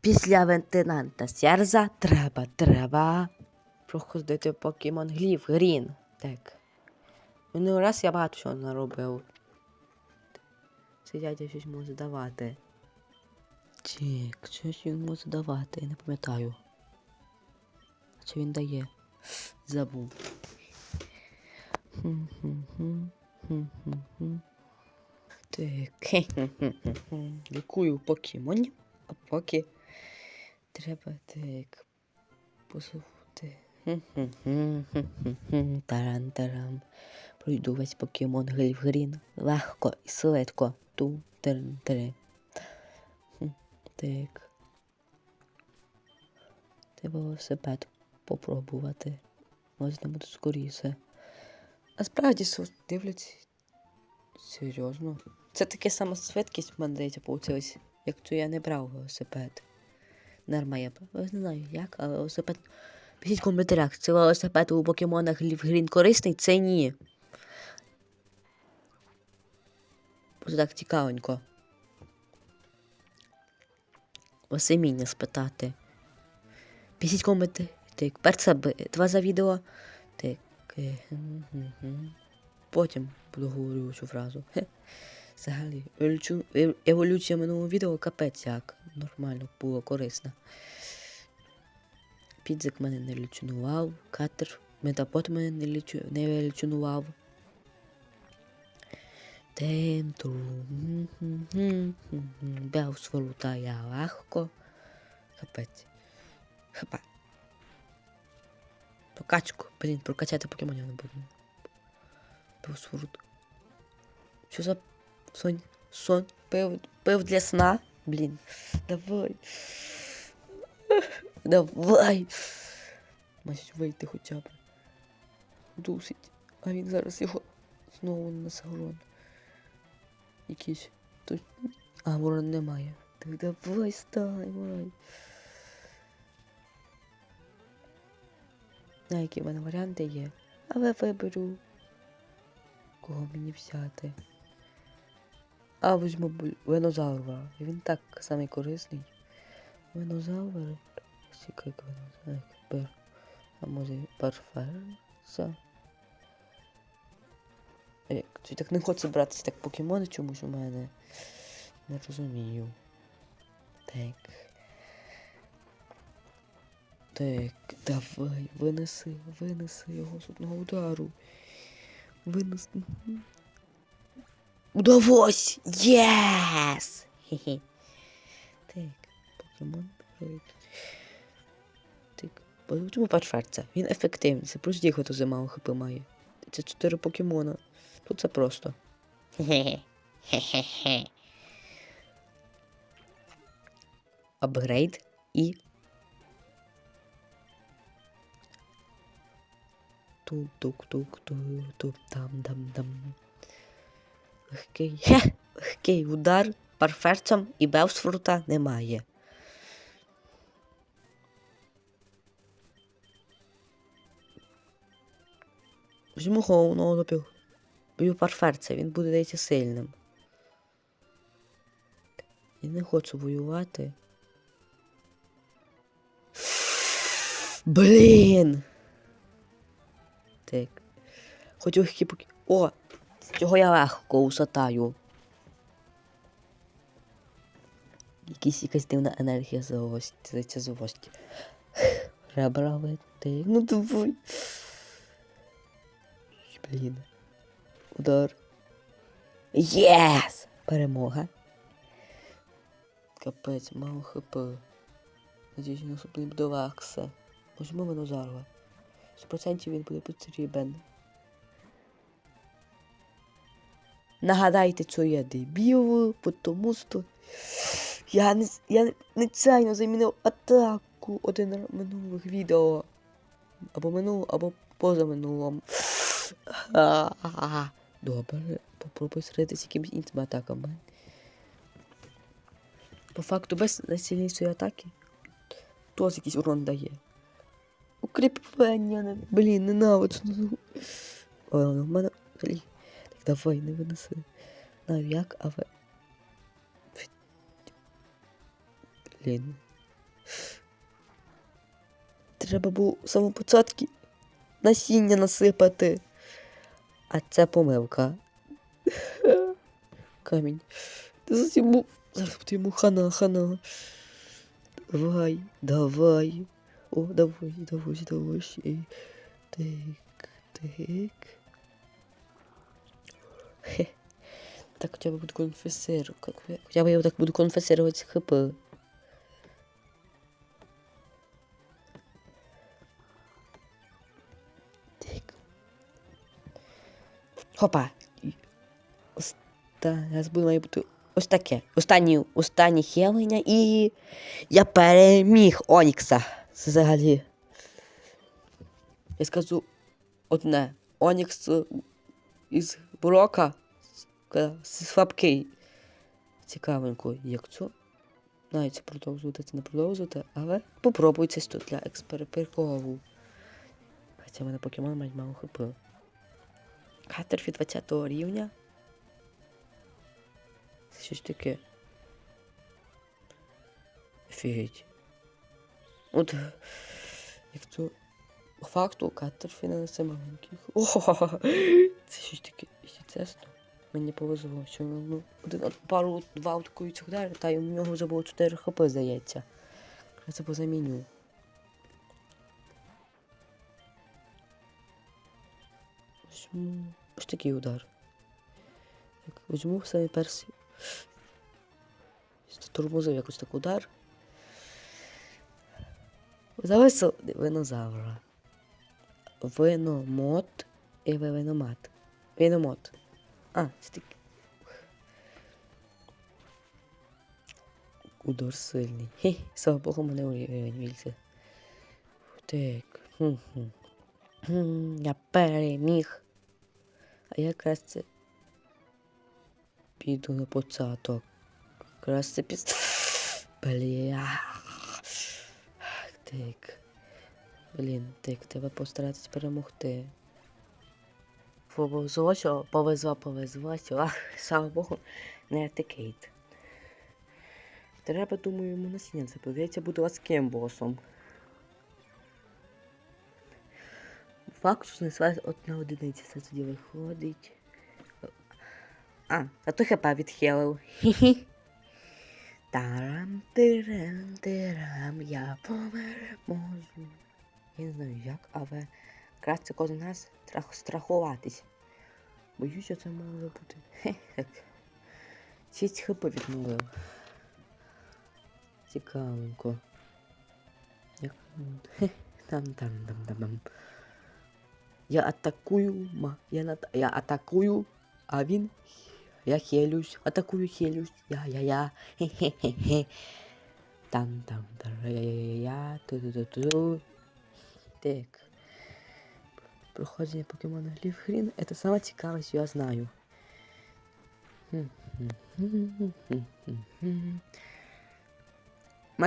Після лейтенанта Сярза треба, треба проходити покемон Гліф Грін. Так. Минулий раз я багато чого наробив. Це дядя щось може давати. Так, щось він може давати, я не пам'ятаю. Чи він дає? Забув. Так. Лікую покемонів, а поки треба так. Хм-хм-хм-хм-хм. Таран-тарам. Пройду весь покемон Гліф Грін. Легко і швидко. Ту три три. Так. Треба велосипед попробувати. Можна буде скоріше. А справді дивляться. Серйозно? Це таке сама швидкість, в мене здається, як то я не брав велосипед. Нормально. Я не знаю як, але велосипед. Пишіть в коментарях, це велосипед у покемонах Лів Грін корисний, це ні. Просто так цікавенько. Осеміння спитати. Пишіть коменти. Так, перше б два за відео. Так. е. Потім буду говорю цю фразу. Взагалі, еволюція минулого відео капець як. Нормально було корисно. Підзик мене не еволюціонував, катер, метапот мене не, лічу, не еволюціонував. Тентру. Беус вилутає легко. Капець. Хапа. Прокачку. Блін, прокачати покемонів не буду. Беус. Що за сон? Сон? Пив, пив для сна? Блін. Давай. Давай. Мать вийти хоча б. Дусить. А він зараз його знову на сагрон. Якийсь. Тут... А, ворон немає. Так давай стай, ворон. А які в мене варіанти є. Але виберу. Кого мені взяти? А візьму Венозавра. Він так самий корисний. Венозавр. Сіка як венозавр. А може парферса? Чи так не хочеться братися так покемони чомусь у мене? Не розумію. Так. Так, давай, винеси, винеси його з одного удару. Винеси. Удалось! Єс! Хе-хе. Так, покемон пройти. Так, подивимо парферця. Він ефективний. Це просто їх ото замало хп має. Це 4 покемона. Тут це просто. Хе-хе-хе. Апгрейд і. Тук-тук-тук-тук-тук там-дам-дам. Легкий. Хе! Легкий удар парферцем і Белсфрута немає. Візьму головного забив. Б'ю парферця, він буде здається сильним. Я не хочу воювати. Блін! Так. Хоч легкі поки. О! Цього я легко усатаю. Якісь якась дивна енергія злості. Здається, злості. Ребра лети. Ну давай. Блін. Удар. Єс! Перемога. Капець, мало хп. Надіюсь, наступний буде лакса. Можемо Венозарва. 100% він буде потрібен. Нагадайте, що я дебіл, тому що я не, я нечайно замінив атаку один минулих відео. Або минулого, або позаминулому. Добре, попробуй сритися якимось іншими атаками. По факту без найсильнішої атаки теж якийсь урон дає. Укріплення, блін, ненавиджу. Ой, в мене. Блін. Так давай, не винеси. Знаю як, але. Блін. треба було початку насіння насипати. А це помилка. Камінь. Зараз йому. Зараз йому хана, хана. Давай, давай. О, давай, давай, давай. ще. Так, так. Хе. Так хотя бы буду конфессировать. Хотя бы я вот так буду конфессировать хп. Так. Хопа. Зараз буде має бути ось таке. Останні, останні хилення і я переміг Онікса. Це взагалі. Я скажу одне. Онікс е, із Брока ска- слабкий. Цікавенько, як це. Навіть це продовжувати, це не продовжувати, але попробуйте тут для експерименту. Хоча мене покемон мають мало хп. Катерфі 20 рівня. Це щось таке. Офігеть. От як то факту Катерфі не несе маленьких. О, це щось таке, чесно. Мені повезло, що ну, один, пару два атакуючих удари, та й у нього вже було 4 хп, здається. Я це позаміню. Візьму ось такий удар. Так, візьму в самі персі. Тормозив якось так удар. Зависив винозавра. Виномот і виномат. Виномот. А, такий. Удар сильний. Хе, слава Богу, мене уровень вільце. Так. Я переміг. А я якраз це піду на початок. Якраз це під... Бля. Так. Блін, так, треба постаратись перемогти. Повезло, що повезло, повезло, що, ах, слава Богу, не етикейт. Треба, думаю, йому насіння заподивитися, буду ласким босом. Факт, що не одна одиниця це тоді виходить. А, а то хп відхилив. Хі-хі. Тарам тирам тирам, я поможу. Я не знаю як, але краще кожен страх, страхуватись. Боюсь, що це може бути. Хе, так. 6 хп відновив. Цікавенько. Як... Там там там там там. Я атакую, ма. Я, нат... я атакую, а він. Я хилюсь, атакую, хилюсь. Я, я, я. Хе-хе-хе-хе. Там там там я я Так. Проходження покемона Гліфхрін это саме цікаве, що я знаю.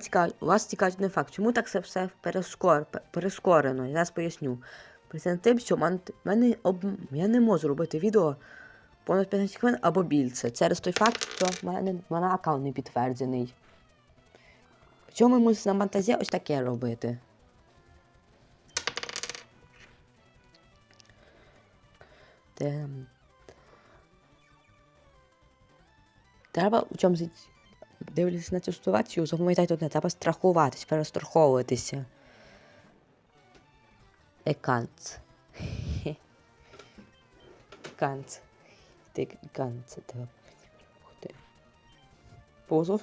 Цікав... Вас цікавить не факт, чому так це все перескор... перескорено? Я зараз поясню. Причина тим, що мен... мене об... я не можу робити відео понад 15 хвилин або більше. Через той факт, що в мене, мене аккаунт не підтверджений. Чому ми мусимо на монтазі ось таке робити? Тем. Треба у чому дивлячись на цю ситуацію, запам'ятайте одне, треба страхуватись, перестраховуватися. Еканц. Еканц. Еканц. Позов.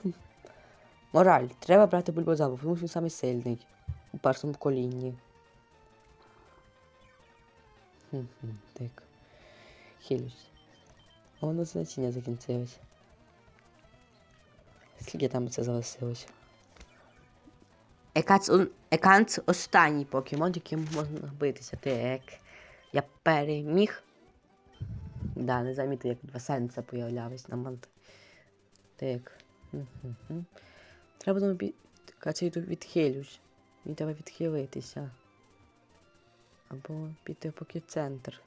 Мораль. Треба брати бульбозаву, тому що він самий сильний у першому колінні. Хм-хм, так. Хилюсь. А воно значення закінчилось. Скільки там це залишилось? Еканц, останній покемон, яким можна битися. Так. Я переміг. Да, не замітив, як два сенса появлялись на мант. Так. Мгм. Треба бі... Кацю йду відхилюсь. Мені треба відхилитися. Або піти в центр.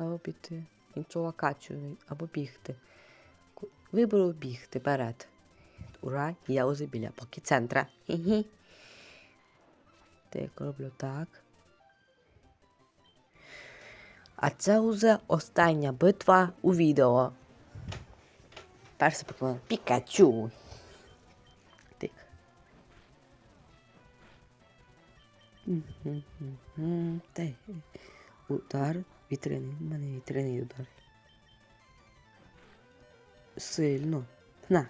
Або піти іншу локацію, або бігти. Виберу бігти вперед. Ура, я уже біля поки центра. Хі-хі. Так, роблю так. А це вже остання битва у відео. Перший покемон Пікачу. Так. Мгм-гм-гм. Удар вітряний. У мене вітряний удар. Сильно. На.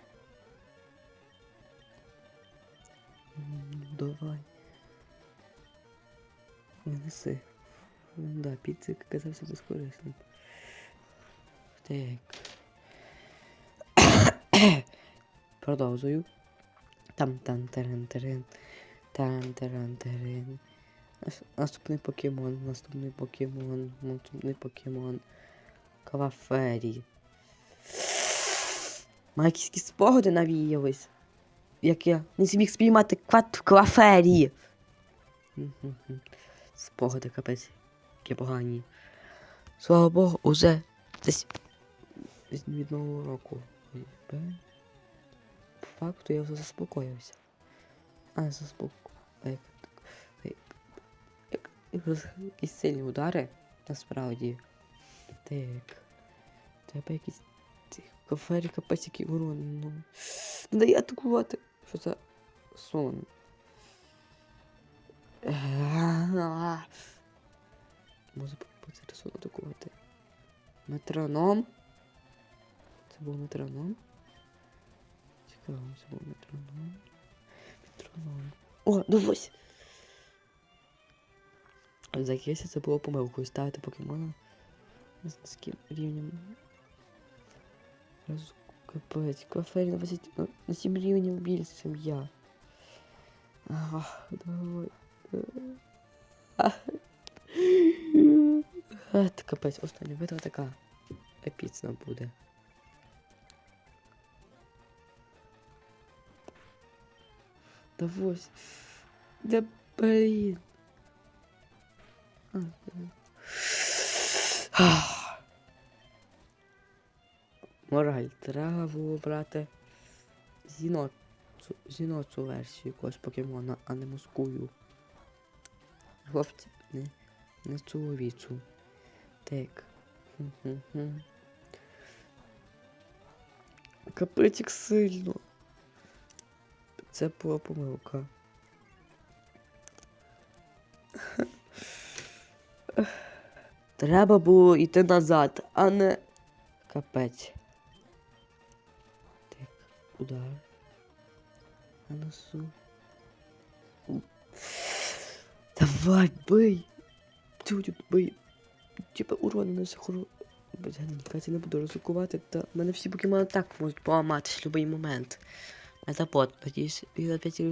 Давай. Винеси. М, Да, піцик казався безкорисним. Так. Продовжую. Там там Наступний покемон, наступний покемон, наступний покемон. Квафері. Маю якісь спогади навіялись. Як я не зміг спіймати квафері. Спогади капець. Які погані. Слава Богу, уже десь від нового року. По факту я вже заспокоївся. А, не Якісь сильні удари, насправді. Так. Треба якісь кафері капець урон. Ну. Не дає атакувати. Що це сон? Може попробувати сон атакувати. Метроном. Це був метроном. Цікаво, це був метроном. Метроном. О, дивись! Здається, це було помилкою ставити покемона з низьким рівнем. Раз капець, кафель на 20, на- на 7 рівнів більше, ніж я. Ага, давай. А, це капець, остання битва така епічна буде. Да ось. Да блін. Мораль, треба було брати зіноцу, зіноцу версію якогось покемона, а не мозкую. Хлопці, не, не чоловічу. Так. Хм-хм-хм. Капець сильно. Це була помилка. Треба було йти назад, а не капець. Так, удар. На носу. Давай, бий! Тю, бий. Типа урон на хоро. Блін, Катя не буду ризикувати, та мене всі покемони так можуть поламатись в будь-який момент. Это надіюсь, він опять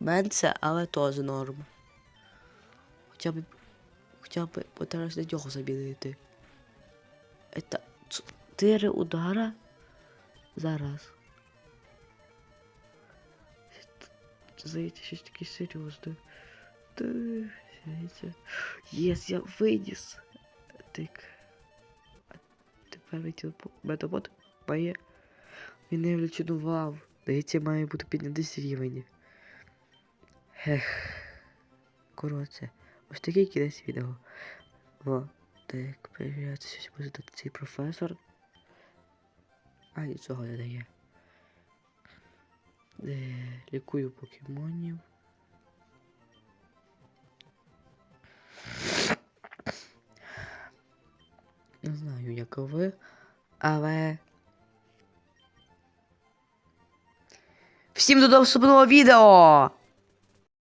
менше, але теж норм. Хоча б, хоча б потараюсь на нього замінити. Это чотири удара зараз. Здається щось таке серйозне. Єс, я виніс. Так. А тепер метабот має. Він не еволюціонував. Здається, має бути піднятий рівень. Ех. Коротше. Ось такий кінець відео. О, так, перевіряти, щось може дати цей професор. А, нічого не дає. Е, лікую покемонів. Не знаю, як ви, але. Всім до наступного відео!